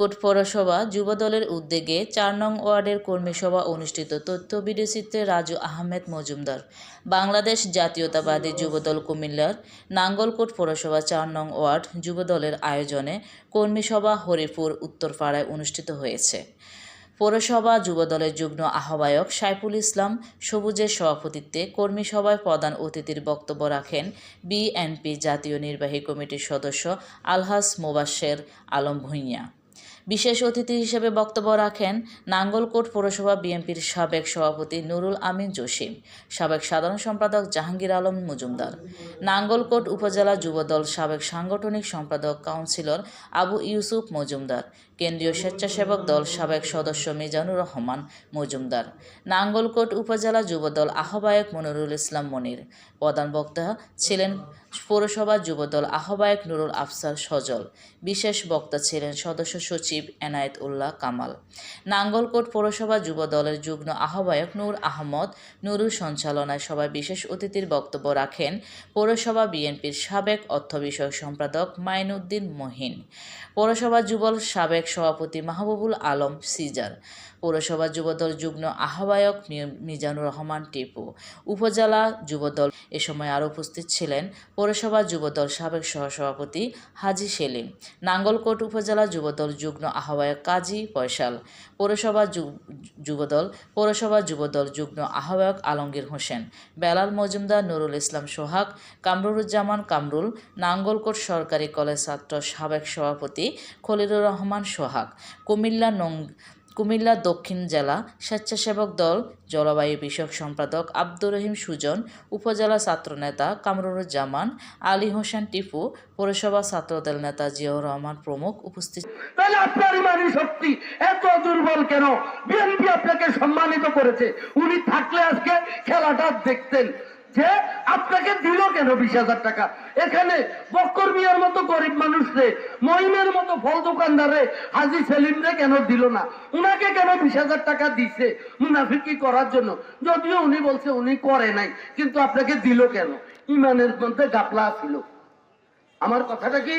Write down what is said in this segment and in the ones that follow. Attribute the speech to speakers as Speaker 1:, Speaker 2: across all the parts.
Speaker 1: Coat পৌরসভা যুবদলের উদ্যোগে চার নং ওয়ার্ডের কর্মী সভা অনুষ্ঠিত, তথ্য ভিডিওচিত্রে রাজু আহমেদ মজুমদার। বাংলাদেশ জাতীয়তাবাদী যুবদল কুমিল্লার নাঙ্গলকোট পৌরসভা চার নং ওয়ার্ড যুবদলের আয়োজনে কর্মী সভা হরিপুর উত্তরপাড়ায় অনুষ্ঠিত হয়েছে। পৌরসভা যুবদলের যুগ্ম আহ্বায়ক সাইফুল ইসলাম সবুজের সভাপতিত্বে কর্মী সভায় প্রধান অতিথির বক্তব্য রাখেন বিএনপি জাতীয় নির্বাহী কমিটির সদস্য আলহাস মোবাশ্বের আলম ভূঁইয়া। বিশেষ অতিথি হিসেবে বক্তব্য রাখেন নাঙ্গলকোট পৌরসভা বিএনপির সাবেক সভাপতি নুরুল আমিন জসিম সাবেক সাধারণ সম্পাদক জাহাঙ্গীর আলম মজুমদার, নাঙ্গলকোট উপজেলা যুবদল সাবেক সাংগঠনিক সম্পাদক কাউন্সিলর আবু ইউসুফ মজুমদার, কেন্দ্রীয় স্বেচ্ছাসেবক দল সাবেক সদস্য মিজানুর রহমান মজুমদার, নাঙ্গলকোট উপজেলা যুবদল আহ্বায়ক মনিরুল ইসলাম মনির, প্রধান বক্তা ছিলেন পৌরসভা যুবদল আহ্বায়ক নুরুল আফসার সজল, বিশেষ বক্তা ছিলেন সদস্য সচিব এনায়েত উল্লাহ কামাল। নাঙ্গলকোট পৌরসভা যুবদলের যুগ্ম আহ্বায়ক নূর আহমদ নুরুর সঞ্চালনায় সভায় বিশেষ অতিথির বক্তব্য রাখেন পৌরসভা বিএনপির সাবেক অর্থ বিষয়ক সম্পাদক মাইনুদ্দিন মহিন, পৌরসভা যুবল সাবেক সভাপতি মাহবুবুল আলম সিজার, পৌরসভা যুবদল যুগ্ম আহ্বায়ক মিজানুর রহমান টিপু, উপজেলা যুবদল এ সময় আরও উপস্থিত ছিলেন পৌরসভা যুবদল সাবেক সহসভাপতি হাজি সেলিম, নাঙ্গলকোট উপজেলা যুবদল যুগ্ম আহ্বায়ক কাজী ফয়সাল, পৌরসভা যুবদল পৌরসভা যুবদল যুগ্ম আহ্বায়ক আলমগীর হোসেন, বেলাল মজুমদার, নুরুল ইসলাম সোহাগ, কামরুজ্জামান কামরুল, নাঙ্গলকোট সরকারি কলেজ ছাত্র সাবেক সভাপতি খলিলুর রহমান সোহাগ, কুমিল্লা নং কুমিল্লা দক্ষিণ জেলা স্বেচ্ছাসেবক দল জলবায়ু বিষয়ক সম্পাদক আব্দুর রহিম সুজন, উপজেলা ছাত্রনেতা কামরুজ্জামান, আলী হোসেন টিপু, পৌরসভা ছাত্রদল নেতা জিয়াউর রহমান প্রমুখ উপস্থিত
Speaker 2: তাহলে আপনার শক্তি এত দুর্বল কেন? বিএনপি আপনাকে সম্মানিত করেছে। উনি থাকলে আজকে খেলাটা দেখতেন। যে আপনাকে দিল কেন বিশ হাজার টাকা? এখানে বক্কর মিয়ার মতো গরিব মানুষরে মহিমের মতো ফল দোকানদারে হাজি সেলিমরে কেন দিল না? উনাকে কেন বিশ হাজার টাকা দিছে মুনাফিকি করার জন্য? যদিও উনি বলছে উনি করে নাই, কিন্তু আপনাকে দিল কেন? ইমানের মধ্যে গাপলা ছিল। আমার কথাটা কি?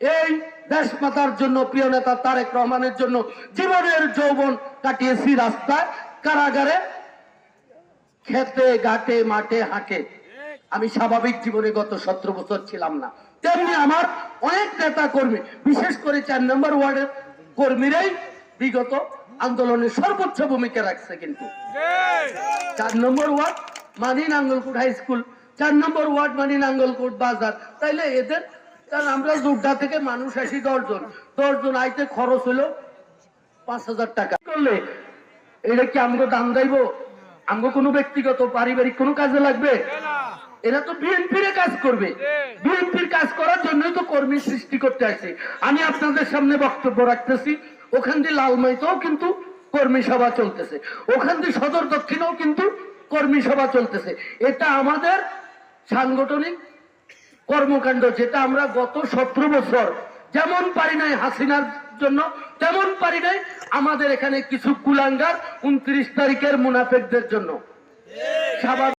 Speaker 2: এই দেশ মাতার জন্য, প্রিয় নেতা তারেক রহমানের জন্য জীবনের যৌবন কাটিয়েছি রাস্তায়, কারাগারে খেতে ঘাটে মাঠে হাঁকে আমি স্বাভাবিক জীবনে গত সতেরো বছর ছিলাম না। তেমনি আমার অনেক নেতা কর্মী, বিশেষ করে চার নম্বর ওয়ার্ডের কর্মীরাই বিগত আন্দোলনে সর্বোচ্চ ভূমিকা রাখছে কিন্তু। চার নম্বর ওয়ার্ড মানি নাঙ্গলকোট হাই স্কুল, চার নম্বর ওয়ার্ড মানি নাঙ্গলকোট বাজার। তাইলে এদের, কারণ আমরা জুড্ডা থেকে মানুষ আসি দশজন। দশজন আইতে খরচ হলো পাঁচ হাজার টাকা। করলে? এটা কি আমগো দাম দেব আমগো কোনো ব্যক্তিগত পারিবারিক কোনো কাজে লাগবে? এরা তো বিএনপির কাজ করবে। বিএনপির কাজ করার জন্যই তো কর্মী সৃষ্টি করতে আসছে আমি আপনাদের সামনে বক্তব্য রাখতেছি। ওখান দিয়ে লালমাইতেও কিন্তু কর্মী সভা চলতেছে। ওখান দিয়ে সদর দক্ষিণেও কিন্তু কর্মী সভা চলতেছে। এটা আমাদের সাংগঠনিক কর্মকাণ্ড যেটা আমরা গত সতেরো বছর যেমন পারি নাই হাসিনার জন্য তেমন পারি নাই আমাদের এখানে কিছু কুলাঙ্গার উনত্রিশ তারিখের মুনাফেকদের জন্য। স্বাভাবিক